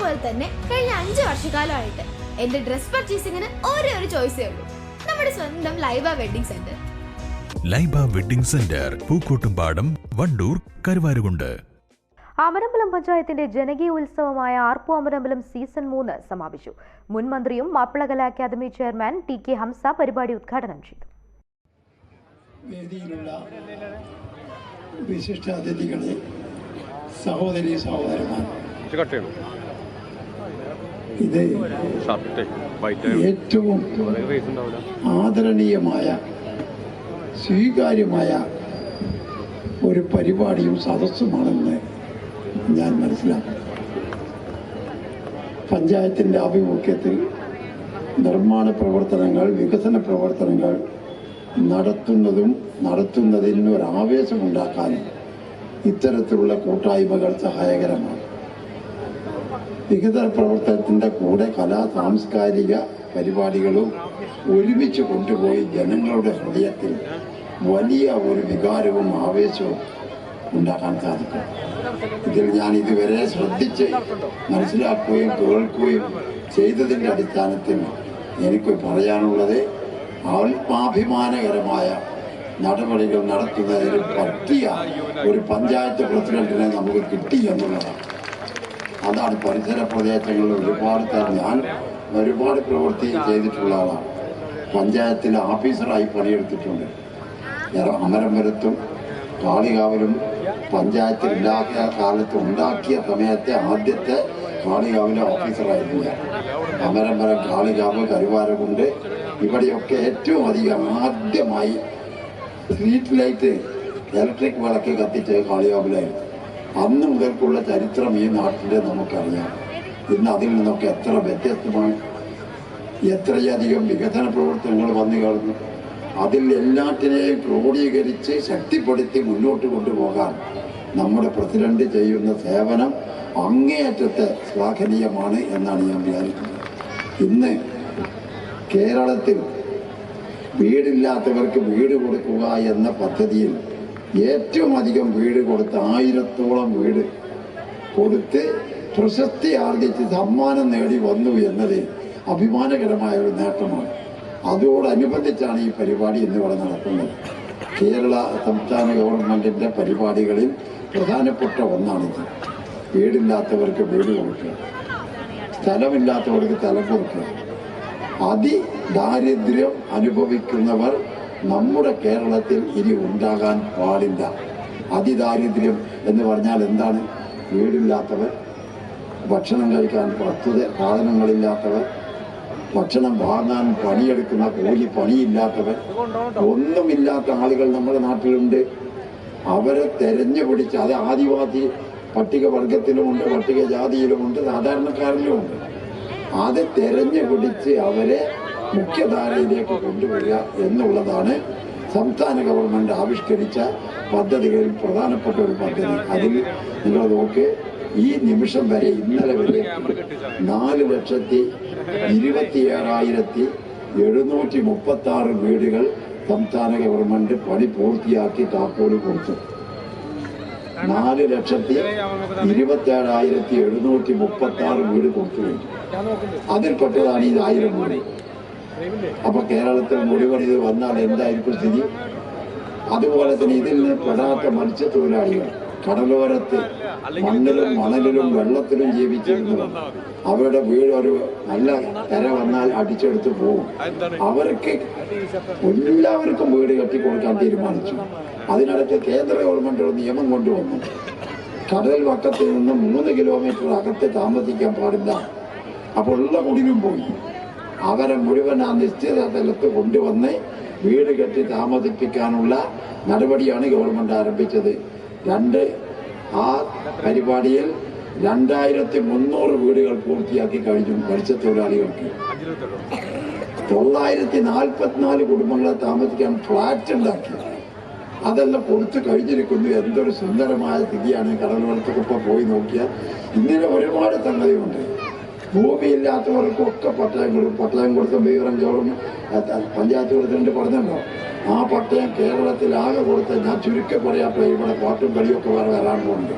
പോലെ തന്നെ കഴിഞ്ഞ അഞ്ചു വർഷക്കാലമായിട്ട് എന്റെ ഡ്രസ് പർച്ചേസിംഗിന് ഒരേ ഒരു ചോയ്സേ ഉള്ളൂ. നമ്മുടെ സ്വന്തം Laiba wedding centre. Laiba wedding centre Pookkottumpadam Wandoor Karuvarakundu. Amarambalam പഞ്ചായത്തിന്റെ ജനകീയ ഉത്സവമായ ആർപ്പു അമരമ്പലം സീസൺ മൂന്ന് സമാപിച്ചു. മുൻ മന്ത്രിയും Mappilakala academy chairman T K Hamza പരിപാടി ഉദ്ഘാടനം ചെയ്തു. വേദിയിലുള്ള വിശിഷ്ട അതിഥികളെ സഹോദരി സഹോദരന്മാർ. ഇത് ഏറ്റവും ആദരണീയമായ സ്വീകാര്യമായ ഒരു പരിപാടിയും സദസ്സുമാണെന്ന് ഞാൻ മനസ്സിലാക്കുന്നു. പഞ്ചായത്തിന്റെ ആഭിമുഖ്യത്തിൽ നിർമ്മാണ പ്രവർത്തനങ്ങൾ വികസന പ്രവർത്തനങ്ങൾ നടത്തുന്നതും നടത്തുന്നതിന് ഒരു ആവേശമുണ്ടാക്കാനും ഇത്തരത്തിലുള്ള കൂട്ടായ്മകൾ സഹായകരമാണ്. വികസന പ്രവർത്തനത്തിന്റെ കൂടെ കലാ സാംസ്കാരിക പരിപാടികളും ഒരുമിച്ച് കൊണ്ടുപോയി ജനങ്ങളുടെ ഹൃദയത്തിൽ വലിയ ഒരു വികാരവും ആവേശവും ഉണ്ടാക്കാൻ സാധിക്കും. ഇതിൽ ഞാൻ ഇതുവരെ ശ്രദ്ധിച്ച് മനസ്സിലാക്കുകയും കേൾക്കുകയും ചെയ്തതിന്റെ അടിസ്ഥാനത്തിൽ എനിക്ക് പറയാനുള്ളത് ആത്മാഭിമാനകരമായ നടപടികൾ നടത്തുന്നതിന് പറ്റിയ ഒരു പഞ്ചായത്ത് പ്രസിഡന്റിനെ നമുക്ക് കിട്ടി എന്നുള്ളതാണ്. അതാണ് പരിസര പ്രദേശങ്ങളിൽ ഒരുപാട് തരം ഞാൻ ഒരുപാട് പ്രവൃത്തി ചെയ്തിട്ടുള്ള ആളാണ്. പഞ്ചായത്തിൽ ഓഫീസറായി പണിയെടുത്തിട്ടുണ്ട്. അമരമ്പലത്തും കാളികാവിലും പഞ്ചായത്തിൽ ഉണ്ടാക്കിയ കാലത്ത് ഉണ്ടാക്കിയ സമയത്തെ ആദ്യത്തെ കാളികാവിലെ ഓഫീസറായിരുന്നു ഞാൻ. അമരമ്പലം കാളികാവ് കരുവാരകുണ്ട് ഇവിടെയൊക്കെ ഏറ്റവും അധികം ആദ്യമായി സ്ട്രീറ്റ് ലൈറ്റ് ഇലക്ട്രിക് വിളക്ക് കത്തിച്ച് കാളികാവിലായിരുന്നു. അന്ന് മുതൽക്കുള്ള ചരിത്രം ഈ നാട്ടിലെ നമുക്കറിയാം. ഇന്ന് അതിൽ നിന്നൊക്കെ എത്ര വ്യത്യസ്തമാണ്. എത്രയധികം വികസന പ്രവർത്തനങ്ങൾ വന്നു കാണുന്നു. അതിൽ എല്ലാറ്റിനെയും ക്രോഡീകരിച്ച് ശക്തിപ്പെടുത്തി മുന്നോട്ട് കൊണ്ടുപോകാൻ നമ്മുടെ പ്രസിഡന്റ് ചെയ്യുന്ന സേവനം അങ്ങേയറ്റത്തെ ശ്ലാഘനീയമാണ് എന്നാണ് ഞാൻ വിചാരിക്കുന്നത്. ഇന്ന് കേരളത്തിൽ വീടില്ലാത്തവർക്ക് വീട് കൊടുക്കുക എന്ന പദ്ധതിയിൽ ഏറ്റവും അധികം വീട് കൊടുത്ത് ആയിരത്തോളം വീട് കൊടുത്ത് പ്രശസ്തി ആർജിച്ച് സമ്മാനം നേടി വന്നു എന്നത് അഭിമാനകരമായ ഒരു നേട്ടമാണ്. അതോടനുബന്ധിച്ചാണ് ഈ പരിപാടി ഇന്നിവിടെ നടക്കുന്നത്. കേരള സംസ്ഥാന ഗവൺമെന്റിന്റെ പരിപാടികളിൽ പ്രധാനപ്പെട്ട ഒന്നാണിത്. വീടില്ലാത്തവർക്ക് വീട് കൊടുക്കുക. സ്ഥലമില്ലാത്തവർക്ക് സ്ഥലം കൊടുക്കുക. അതിദാരിദ്ര്യം അനുഭവിക്കുന്നവർ നമ്മുടെ കേരളത്തിൽ ഇനി ഉണ്ടാകാൻ പാടില്ല. അതിദാരിദ്ര്യം എന്ന് പറഞ്ഞാൽ എന്താണ്? വീടില്ലാത്തവർ ഭക്ഷണം കഴിക്കാൻ പുറത്ത് സാധനങ്ങളില്ലാത്തവർ ഭക്ഷണം വാങ്ങാൻ പണിയെടുക്കുന്ന കൂലി പണിയില്ലാത്തവർ ഒന്നുമില്ലാത്ത ആളുകൾ നമ്മുടെ നാട്ടിലുണ്ട്. അവരെ തെരഞ്ഞു പിടിച്ച് അത് ആദിവാസി പട്ടികവർഗത്തിലുമുണ്ട് പട്ടികജാതിയിലുമുണ്ട് സാധാരണക്കാരിലുമുണ്ട്. അത് തെരഞ്ഞു പിടിച്ച് അവരെ മുഖ്യധാരയിലേക്ക് കൊണ്ടുവരിക എന്നുള്ളതാണ് സംസ്ഥാന ഗവൺമെന്റ് ആവിഷ്കരിച്ച പദ്ധതികളിൽ പ്രധാനപ്പെട്ട ഒരു പദ്ധതി. അതിൽ നിങ്ങൾ നോക്ക് ഈ നിമിഷം വരെ ഇന്നലെ വരെ നാല് ലക്ഷത്തി ഇരുപത്തി ഏഴായിരത്തി എഴുന്നൂറ്റി മുപ്പത്തി ആറ് വീടുകൾ സംസ്ഥാന ഗവൺമെന്റ് പണി പൂർത്തിയാക്കി താക്കോൽ കൊടുത്തു. നാല് ലക്ഷത്തി ഇരുപത്തി ഏഴായിരത്തി എഴുന്നൂറ്റി മുപ്പത്തി ആറ് വീട് കൊടുത്തു അതിൽപ്പെട്ടതാണ് ഈ ആയിരം വീട്. അപ്പൊ കേരളത്തിൽ മുടിപണിത് വന്നാൽ എന്തായിരിക്കും സ്ഥിതി? അതുപോലെ തന്നെ ഇതിൽ നിന്ന് പെടാത്ത മത്സ്യത്തൊഴിലാളികൾ കടലോരത്ത് മണ്ണിലും മണലിലും വെള്ളത്തിലും ജീവിച്ചിരുന്നു അവരുടെ വീട് ഒരു നല്ല കര വന്നാൽ അടിച്ചെടുത്ത് പോകും അവർക്ക് എല്ലാവർക്കും വീട് കെട്ടിക്കൊടുക്കാൻ തീരുമാനിച്ചു. അതിനടുത്ത് കേന്ദ്ര ഗവൺമെന്റ് ഒരു നിയമം കൊണ്ടുവന്നു. കടൽ വക്കത്തിൽ നിന്ന് മൂന്ന് കിലോമീറ്റർ അകത്ത് താമസിക്കാൻ പാടില്ല. അപ്പോൾ ഉള്ള കുടിലും പോയി. അവരെ മുഴുവൻ ആ നിശ്ചിത സ്ഥലത്ത് കൊണ്ടുവന്ന് വീട് കെട്ടി താമസിപ്പിക്കാനുള്ള നടപടിയാണ് ഗവൺമെന്റ് ആരംഭിച്ചത്. രണ്ട് ആ പരിപാടിയിൽ രണ്ടായിരത്തി മുന്നൂറ് വീടുകൾ പൂർത്തിയാക്കി കഴിഞ്ഞു മത്സ്യത്തൊഴിലാളികൾക്ക്. തൊള്ളായിരത്തി നാൽപ്പത്തിനാല് കുടുംബങ്ങളെ താമസിക്കാൻ ഫ്ലാറ്റ് ഉണ്ടാക്കി. അതെല്ലാം കൊടുത്തു കഴിഞ്ഞിരിക്കുന്നു. എന്തൊരു സുന്ദരമായ സ്ഥിതിയാണ്. കടലോരത്തൊക്കെ പോയി നോക്കിയാൽ ഇങ്ങനെ ഒരുപാട് സംഗതിയുണ്ട്. ഭൂമിയില്ലാത്തവർക്കൊക്കെ പട്ടയം കൊടുക്കും പട്ടയം കൊടുത്ത വിവരം ചോറും പഞ്ചായത്ത് പ്രസിഡന്റ് പറഞ്ഞല്ലോ. ആ പട്ടയം കേരളത്തിൽ ആകെ കൊടുത്ത ഞാൻ ചുരുക്കി പറയാപ്പോൾ ഇവിടെ പാട്ടും കളിയൊക്കെ വേറെ വരാനുണ്ട്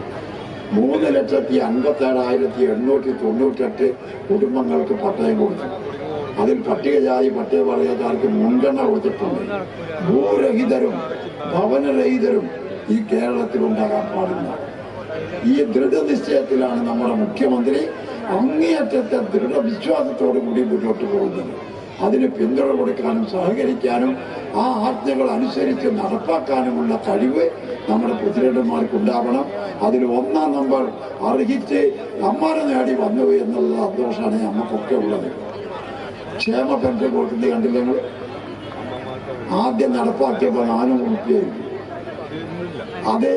മൂന്ന് ലക്ഷത്തി അൻപത്തി ഏഴായിരത്തി എണ്ണൂറ്റി തൊണ്ണൂറ്റെട്ട് കുടുംബങ്ങൾക്ക് പട്ടയം കൊടുത്തു. അതിൽ പട്ടികജാതി പട്ടികവർഗക്കാർക്ക് മുൻഗണന കൊടുത്തിട്ടുണ്ട്. ഭൂരഹിതരും ഭവനരഹിതരും ഈ കേരളത്തിൽ ഉണ്ടാകാൻ പാടില്ല. ഈ ദൃഢനിശ്ചയത്തിലാണ് നമ്മുടെ മുഖ്യമന്ത്രി അങ്ങേയറ്റത്തെ ദൃഢവിശ്വാസത്തോടു കൂടി മുന്നോട്ട് പോകുന്നത്. അതിന് പിന്തുണ കൊടുക്കാനും സഹകരിക്കാനും ആ ആജ്ഞകൾ അനുസരിച്ച് നടപ്പാക്കാനുമുള്ള കഴിവ് നമ്മുടെ പ്രസിഡന്റുമാർക്ക് ഉണ്ടാവണം. അതിൽ ഒന്നാം നമ്പർ അർഹിച്ച് അമ്മാരെ നേടി വന്നു എന്നുള്ള സന്തോഷമാണ് നമുക്കൊക്കെ ഉള്ളത്. ക്ഷേമ പെൻഷൻ കൊടുക്കുന്നത് കണ്ടില്ല ഞങ്ങൾ ആദ്യം നടപ്പാക്കിയപ്പോൾ നാനൂറ് റുപ്യായിരുന്നു. അത്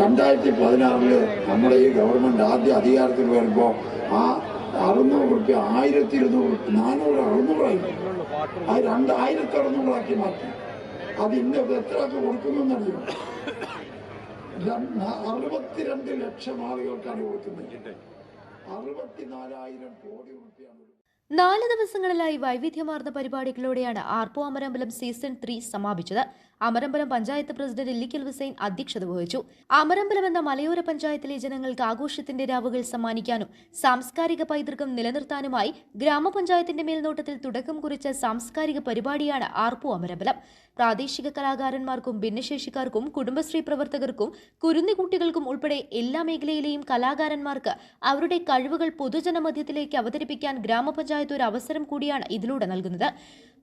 രണ്ടായിരത്തി പതിനാറിൽ നമ്മുടെ ഈ ഗവൺമെന്റ് ആദ്യ അധികാരത്തിൽ വരുമ്പോൾ ആ അറുന്നൂറ് റുപ്യ ആയിരത്തി ഇരുന്നൂറ് നാനൂറ് അറുന്നൂറായി. അത് രണ്ടായിരത്തി അറുന്നൂറാക്കി മാറ്റി. അത് ഇന്ന് എത്ര ആൾക്ക് കൊടുക്കുന്നു എന്നറിയോ അറുപത്തിരണ്ട് ലക്ഷം ആളുകൾക്കാണ് കൊടുക്കുന്നത്. അറുപത്തിനാലായിരം കോടി റുപ്യാണ് നാല് ദിവസങ്ങളിലായി വൈവിധ്യമാർന്ന പരിപാടികളോടെയാണ് ആർപ്പോ അമരമ്പലം സീസൺ ത്രീ സമാപിച്ചത്. അമരമ്പലം പഞ്ചായത്ത് പ്രസിഡന്റ് ഇല്ലിക്കൽ ഹുസൈൻ അധ്യക്ഷത വഹിച്ചു. അമരമ്പലം എന്ന മലയോര പഞ്ചായത്തിലെ ജനങ്ങൾക്ക് ആഘോഷത്തിന്റെ രാവുകൾ സമ്മാനിക്കാനും സാംസ്കാരിക പൈതൃകം നിലനിർത്താനുമായി ഗ്രാമപഞ്ചായത്തിന്റെ മേൽനോട്ടത്തിൽ തുടക്കം കുറിച്ച സാംസ്കാരിക പരിപാടിയാണ് ആർപ്പു അമരമ്പലം. പ്രാദേശിക കലാകാരന്മാർക്കും ഭിന്നശേഷിക്കാർക്കും കുടുംബശ്രീ പ്രവർത്തകർക്കും കുരുന്നുകുട്ടികൾക്കും ഉൾപ്പെടെ എല്ലാ മേഖലയിലെയും കലാകാരന്മാർക്ക് അവരുടെ കഴിവുകൾ പൊതുജനമധ്യത്തിലേക്ക് അവതരിപ്പിക്കാൻ ഗ്രാമപഞ്ചായത്ത് ഒരു അവസരം കൂടിയാണ് ഇതിലൂടെ നൽകുന്നത്.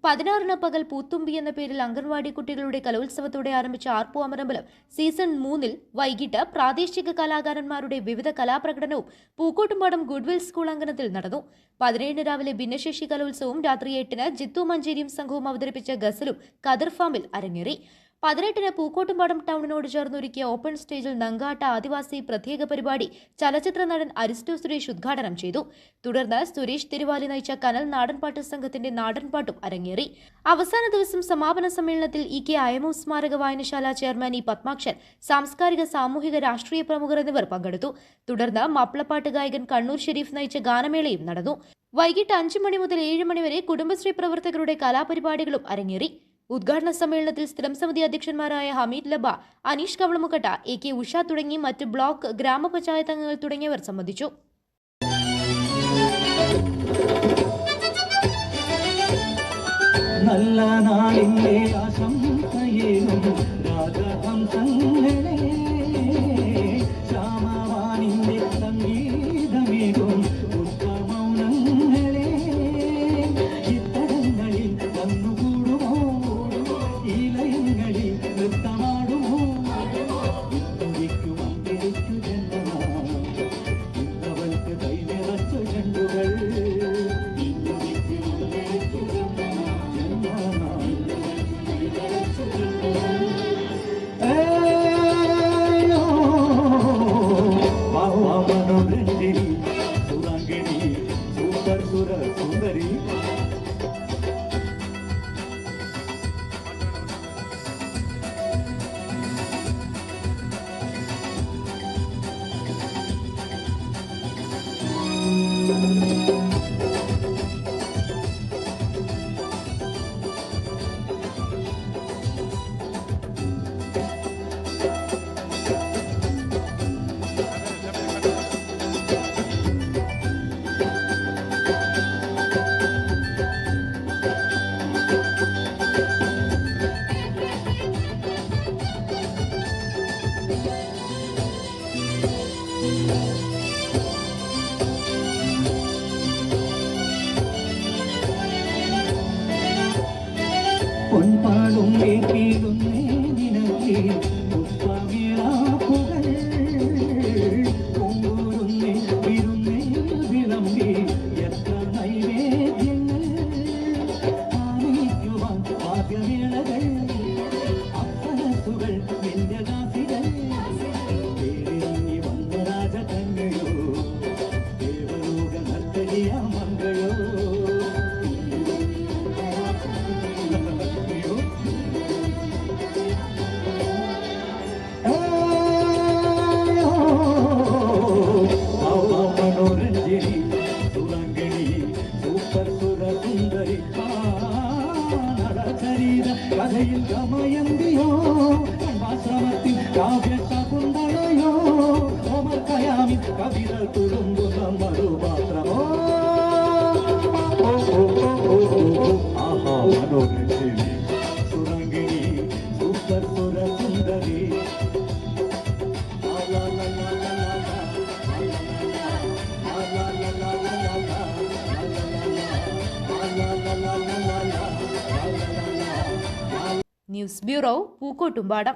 പതിനാറിന് പകൽ പൂത്തുമ്പി എന്ന പേരിൽ അംഗൻവാടി കുട്ടികളുടെ കലോത്സവത്തോടെ ആരംഭിച്ച ആർപ്പു അമരമ്പലം സീസൺ മൂന്നിൽ വൈകിട്ട് പ്രാദേശിക കലാകാരന്മാരുടെ വിവിധ കലാപ്രകടനവും പൂക്കോട്ടുംപാടം ഗുഡ്വിൽ സ്കൂൾ അങ്കണത്തിൽ നടന്നു. പതിനേഴിന് രാവിലെ ഭിന്നശേഷി കലോത്സവവും രാത്രി എട്ടിന് ജിത്തു മഞ്ചേരിയും സംഘവും അവതരിപ്പിച്ച ഗസലും കതിർ ഫാമിൽ അരങ്ങേറി. പതിനെട്ടിന് പൂക്കോട്ടുംപാടം ടൗണിനോട് ചേർന്നൊരുക്കിയ ഓപ്പൺ സ്റ്റേജിൽ നങ്കാട്ട ആദിവാസി പ്രത്യേക പരിപാടി ചലച്ചിത്ര നടൻ അരിസ്റ്റോ സുരേഷ് ഉദ്ഘാടനം ചെയ്തു. തുടർന്ന് സുരേഷ് തിരുവാലി നയിച്ച കനൽ നാടൻപാട്ട് സംഘത്തിന്റെ നാടൻപാട്ടും അരങ്ങേറി. അവസാന ദിവസം സമാപന സമ്മേളനത്തിൽ ഇ കെ അയമു സ്മാരക വായനശാല ചെയർമാൻ ഇ പത്മാക്ഷൻ സാംസ്കാരിക സാമൂഹിക രാഷ്ട്രീയ പ്രമുഖർ എന്നിവർ പങ്കെടുത്തു. തുടർന്ന് മാപ്പിളപ്പാട്ട് ഗായകൻ കണ്ണൂർ ഷെരീഫ് നയിച്ച ഗാനമേളയും നടന്നു. വൈകിട്ട് അഞ്ചു മണി മുതൽ ഏഴ് മണി വരെ കുടുംബശ്രീ പ്രവർത്തകരുടെ കലാപരിപാടികളും അരങ്ങേറി. ഉദ്ഘാടന സമ്മേളനത്തിൽ സ്ഥിരം സമിതി അധ്യക്ഷന്മാരായ ഹമീദ് ലബ അനീഷ് കവളമുക്കട്ട എ കെ ഉഷ തുടങ്ങി മറ്റ് ബ്ലോക്ക് ഗ്രാമപഞ്ചായത്ത് അംഗങ്ങൾ തുടങ്ങിയവർ സംബന്ധിച്ചു. നല്ല നാളിന്റെ ആശംസയേകും രാജഹംസങ്ങളെ the tamale. നർത്തകിയ മംഗളോ മനോരഞ്ജിനി സുരംഗിണി സൂപ്പർ സുര സുന്ദരി നടചരീര കഥയിൽ ഗമയന്തിയോ വാസ്തവത്തിൽ കാവ്യ കയാമി കവികൾ തുളുമ്പുന്ന മറുപാത്രമോ സുരംഗിണി സൂപ്പർ സുര സുന്ദരി ന്യൂസ് ബ്യൂറോ പൂക്കോട്ടുംപാടം